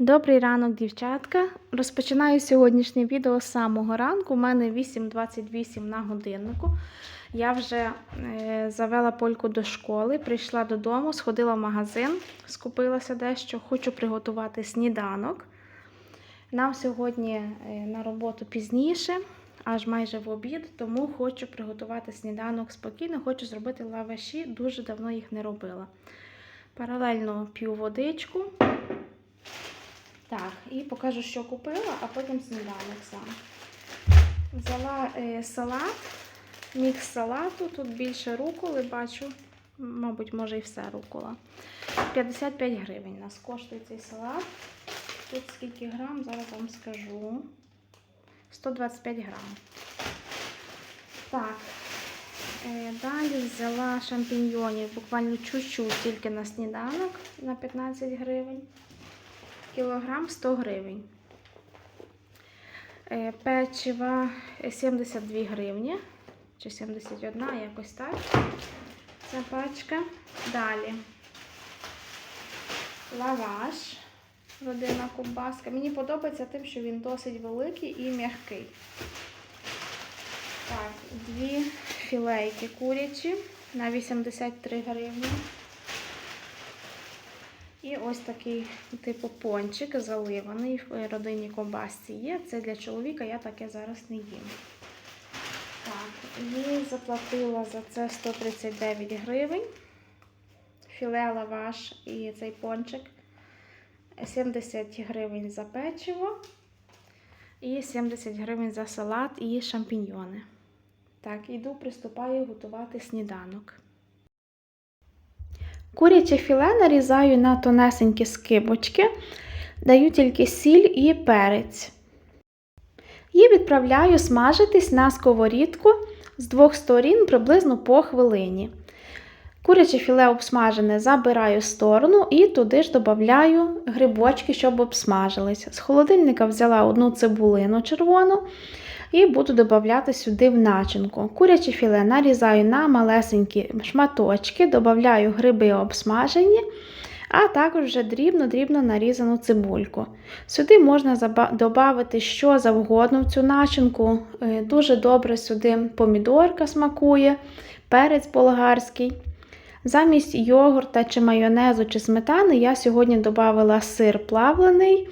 Добрий ранок, дівчатка. Розпочинаю сьогоднішнє відео з самого ранку. У мене 8.28 на годиннику. Я вже е, завела польку до школи, прийшла додому, сходила в магазин, скупилася дещо, хочу приготувати сніданок. Нам сьогодні е, на роботу пізніше, аж майже в обід, тому хочу приготувати сніданок спокійно, хочу зробити лаваші, дуже давно їх не робила. Паралельно п'ю водичку. Так, і покажу, що купила, а потім сніданок сам. Взяла е, салат, мікс салату, тут більше руколи, бачу, мабуть, може і все рукола. 55 гривень нас коштує цей салат. Тут скільки грам, зараз вам скажу. 125 грам. Так, е, далі взяла шампіньйонів, буквально чуть-чуть тільки на сніданок на 15 гривень кілограм 100 гривень. Е, Печива 72 гривні, чи 71, якось так. Ця пачка. Далі лаваш, родина ковбаска. Мені подобається тим, що він досить великий і м'який. Так, дві філейки курячі на 83 гривні. І ось такий типу пончик заливаний в родині ковбасці є. Це для чоловіка, я таке зараз не їм. Так, і заплатила за це 139 гривень. Філе лаваш і цей пончик. 70 гривень за печиво. І 70 гривень за салат і шампіньйони. Так, іду, приступаю готувати сніданок. Куряче філе нарізаю на тонесенькі скибочки, даю тільки сіль і перець. І відправляю смажитись на сковорідку з двох сторін приблизно по хвилині. Куряче філе обсмажене забираю в сторону і туди ж додаю грибочки, щоб обсмажилися. З холодильника взяла одну цибулину червону і буду додавати сюди в начинку. Куряче філе нарізаю на малесенькі шматочки, додаю гриби обсмажені, а також вже дрібно-дрібно нарізану цибульку. Сюди можна додати що завгодно в цю начинку. Е, Дуже добре сюди помідорка смакує, перець болгарський. Замість йогурта чи майонезу чи сметани я сьогодні додала сир плавлений,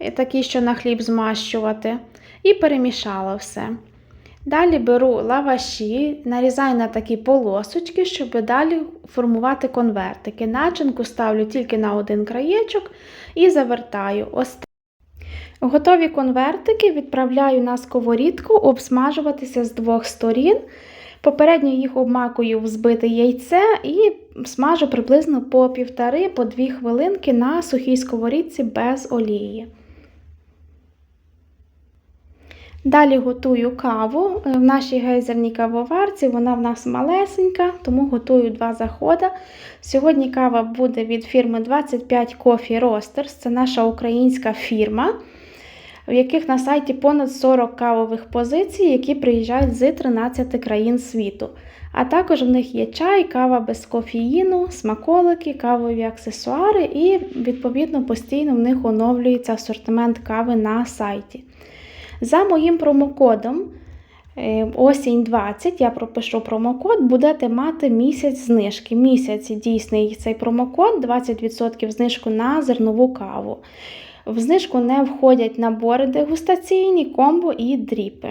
е, такий, що на хліб змащувати і перемішала все. Далі беру лаваші, нарізаю на такі полосочки, щоб далі формувати конвертики. Начинку ставлю тільки на один краєчок і завертаю. Готові конвертики відправляю на сковорідку обсмажуватися з двох сторін. Попередньо їх обмакую в збите яйце і смажу приблизно по півтори-по дві хвилинки на сухій сковорідці без олії. Далі готую каву. В нашій гейзерній кавоварці вона в нас малесенька, тому готую два заходи. Сьогодні кава буде від фірми 25 Coffee Roasters. Це наша українська фірма, в яких на сайті понад 40 кавових позицій, які приїжджають з 13 країн світу. А також в них є чай, кава без кофеїну, смаколики, кавові аксесуари, і, відповідно, постійно в них оновлюється асортимент кави на сайті. За моїм промокодом осінь 20, я пропишу промокод, будете мати місяць знижки. Місяць дійсний цей промокод, 20% знижку на зернову каву. В знижку не входять набори дегустаційні, комбо і дріпи.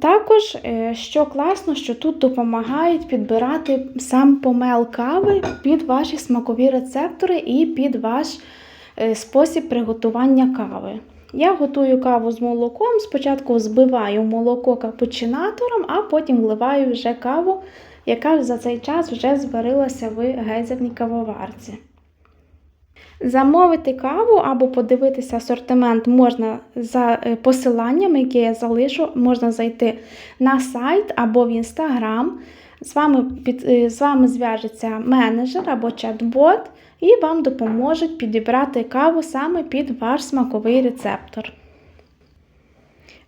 Також, що класно, що тут допомагають підбирати сам помел кави під ваші смакові рецептори і під ваш спосіб приготування кави. Я готую каву з молоком. Спочатку збиваю молоко капучинатором, а потім вливаю вже каву, яка за цей час вже зварилася в гейзерній кавоварці. Замовити каву або подивитися асортимент можна за посиланнями, які я залишу, можна зайти на сайт або в інстаграм. З вами під, з вами зв'яжеться менеджер або чат-бот, і вам допоможуть підібрати каву саме під ваш смаковий рецептор.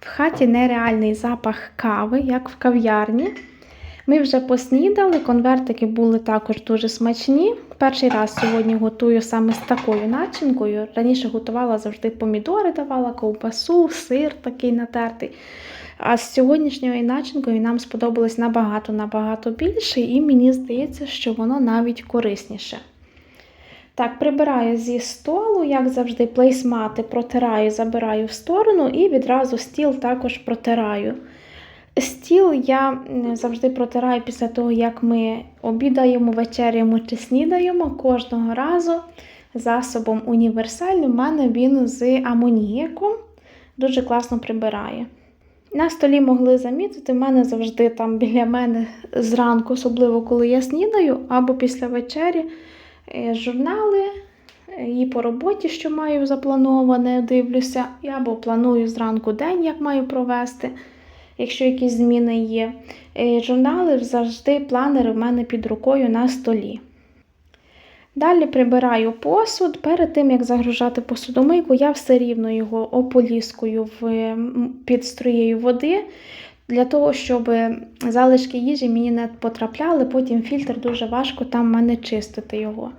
В хаті нереальний запах кави, як в кав'ярні. Ми вже поснідали, конвертики були також дуже смачні. Перший раз сьогодні готую саме з такою начинкою. Раніше готувала завжди помідори, давала ковбасу, сир такий натертий. А з сьогоднішньою начинкою нам сподобалось набагато-набагато більше, і мені здається, що воно навіть корисніше. Так, прибираю зі столу, як завжди, плейсмати протираю, забираю в сторону і відразу стіл також протираю. Стіл я завжди протираю після того, як ми обідаємо, вечеряємо чи снідаємо кожного разу засобом універсальним. У мене він з амонієком. Дуже класно прибирає. На столі могли замітити, в мене завжди там біля мене зранку, особливо коли я снідаю, або після вечері журнали і по роботі, що маю заплановане, дивлюся, або планую зранку день, як маю провести якщо якісь зміни є. Е, журнали завжди планери в мене під рукою на столі. Далі прибираю посуд. Перед тим, як загружати посудомийку, я все рівно його ополіскую в, під струєю води, для того, щоб залишки їжі мені не потрапляли, потім фільтр дуже важко там в мене чистити його.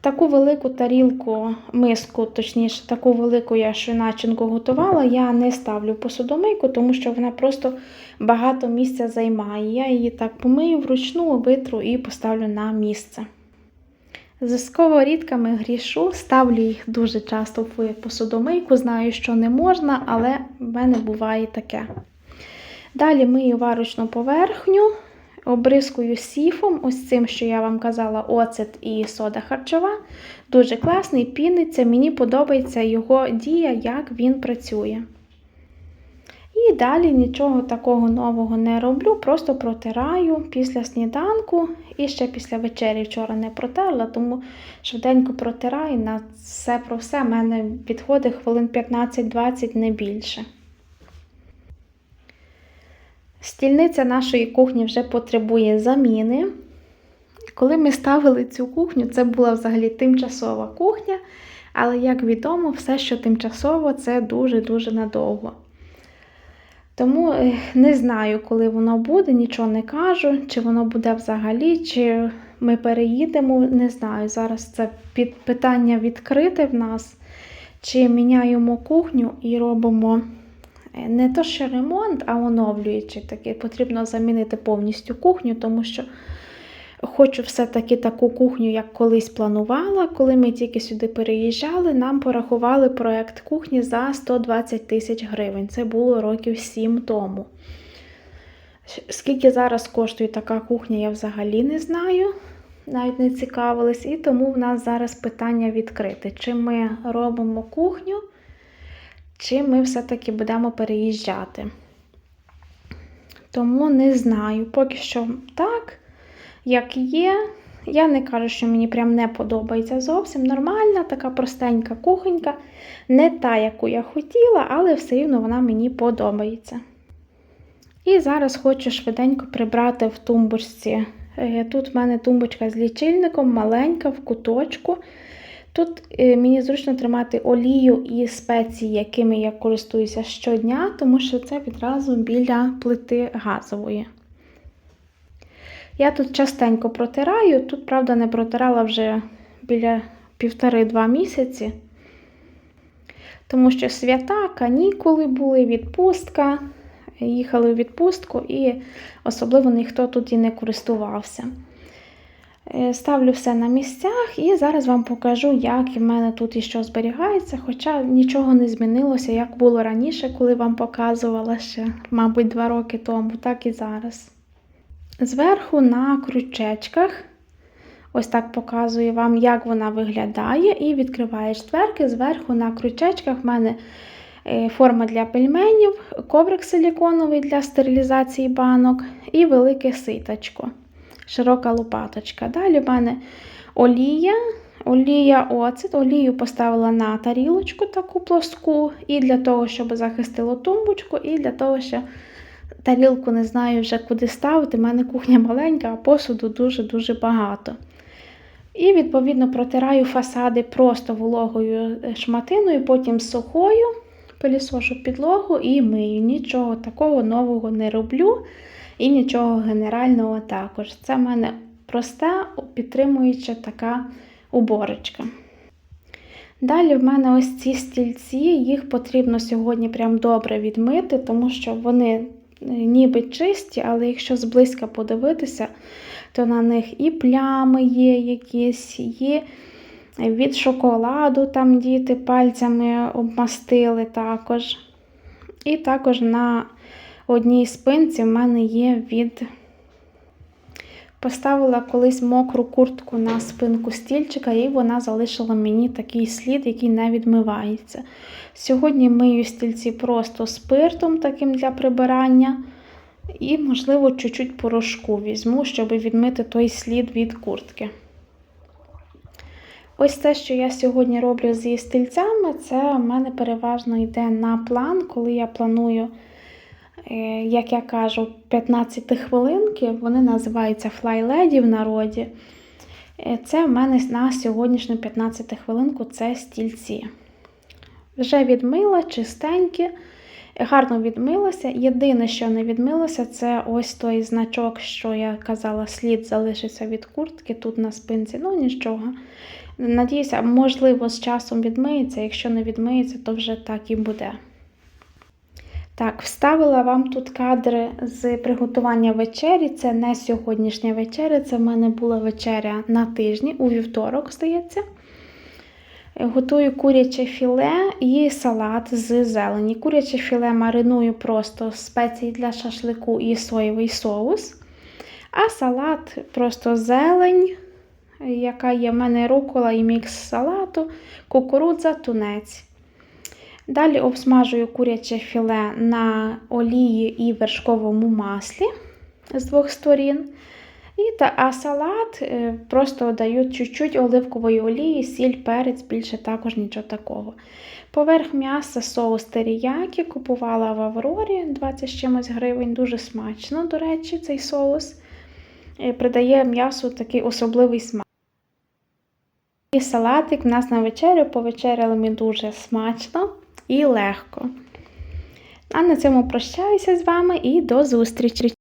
Таку велику тарілку, миску, точніше, таку велику я ще начинку готувала, я не ставлю посудомийку, тому що вона просто багато місця займає. Я її так помию вручну, витру і поставлю на місце. З сковорідками грішу, ставлю їх дуже часто в посудомийку, знаю, що не можна, але в мене буває таке. Далі мию варочну поверхню. Обрискую сіфом, ось цим, що я вам казала, оцет і сода харчова. Дуже класний, піниться, мені подобається його дія, як він працює. І далі нічого такого нового не роблю, просто протираю після сніданку і ще після вечері вчора не протерла, тому швиденько протираю на все про все. У мене відходить хвилин 15-20 не більше. Стільниця нашої кухні вже потребує заміни. Коли ми ставили цю кухню, це була взагалі тимчасова кухня, але, як відомо, все, що тимчасово, це дуже-дуже надовго. Тому е, не знаю, коли воно буде, нічого не кажу, чи воно буде взагалі, чи ми переїдемо, не знаю. Зараз це питання відкрите в нас, чи міняємо кухню і робимо. Е, не то що ремонт, а оновлюючи таки. Потрібно замінити повністю кухню, тому що хочу все-таки таку кухню, як колись планувала. Коли ми тільки сюди переїжджали, нам порахували проєкт кухні за 120 тисяч гривень. Це було років 7 тому. Скільки зараз коштує така кухня, я взагалі не знаю. Навіть не цікавились, і тому в нас зараз питання відкрите. Чи ми робимо кухню, чи ми все-таки будемо переїжджати. Тому не знаю. Поки що так, як є. Я не кажу, що мені прям не подобається зовсім. Нормальна, така простенька кухонька. Не та, яку я хотіла, але все рівно вона мені подобається. І зараз хочу швиденько прибрати в тумбочці. Е, тут в мене тумбочка з лічильником, маленька в куточку. Тут е, мені зручно тримати олію і спеції, якими я користуюся щодня, тому що це відразу біля плити газової. Я тут частенько протираю, тут, правда, не протирала вже біля півтори-два місяці, тому що свята, канікули були, відпустка, їхали в відпустку і особливо ніхто тут і не користувався. Е, ставлю все на місцях і зараз вам покажу, як в мене тут і що зберігається, хоча нічого не змінилося, як було раніше, коли вам показувала ще, мабуть, два роки тому, так і зараз. Зверху на крючечках, ось так показую вам, як вона виглядає, і відкриваєш дверки. Зверху на крючечках в мене е, форма для пельменів, коврик силіконовий для стерилізації банок і велике ситочко широка лопаточка. Далі в мене олія, олія оцет, олію поставила на тарілочку таку плоску, і для того, щоб захистило тумбочку, і для того, що тарілку не знаю вже куди ставити. У мене кухня маленька, а посуду дуже-дуже багато. І, відповідно, протираю фасади просто вологою е, шматиною, потім сухою, пилісошу підлогу і мию. Нічого такого нового не роблю. І нічого генерального також. Це в мене проста, підтримуюча така уборочка. Далі в мене ось ці стільці, їх потрібно сьогодні прям добре відмити, тому що вони е, ніби чисті, але якщо зблизька подивитися, то на них і плями є якісь, є від шоколаду, там діти пальцями обмастили також. І також на одній спинці в мене є від. Поставила колись мокру куртку на спинку стільчика, і вона залишила мені такий слід, який не відмивається. Сьогодні мию стільці просто спиртом, таким для прибирання. І, можливо, чуть-чуть порошку візьму, щоб відмити той слід від куртки. Ось те, що я сьогодні роблю зі стільцями, це в мене переважно йде на план, коли я планую, як я кажу, 15 хвилинки. Вони називаються флайледі в народі. Е, Це в мене на сьогоднішню 15 хвилинку це стільці. Вже відмила, чистенькі, гарно відмилася. Єдине, що не відмилося, це ось той значок, що я казала, слід залишиться від куртки тут на спинці. Ну, нічого. Надіюся, можливо, з часом відмиється. Якщо не відмиється, то вже так і буде. Так, вставила вам тут кадри з приготування вечері. Це не сьогоднішня вечеря, це в мене була вечеря на тижні, у вівторок, здається. Готую куряче філе і салат з зелені. Куряче філе мариную просто спеції для шашлику і соєвий соус. А салат просто зелень, яка є в мене рукола і мікс салату, кукурудза, тунець. Далі обсмажую куряче філе на олії і вершковому маслі з двох сторін. І та, А салат е, просто даю чуть-чуть оливкової олії, сіль, перець, більше також нічого такого. Поверх м'яса соус теріякі купувала в Аврорі 20 з чимось гривень. Дуже смачно, до речі, цей соус. Е, Придає м'ясу такий особливий смак. І салатик в нас на вечерю повечеряли ми дуже смачно і легко. А на цьому прощаюся з вами і до зустрічі!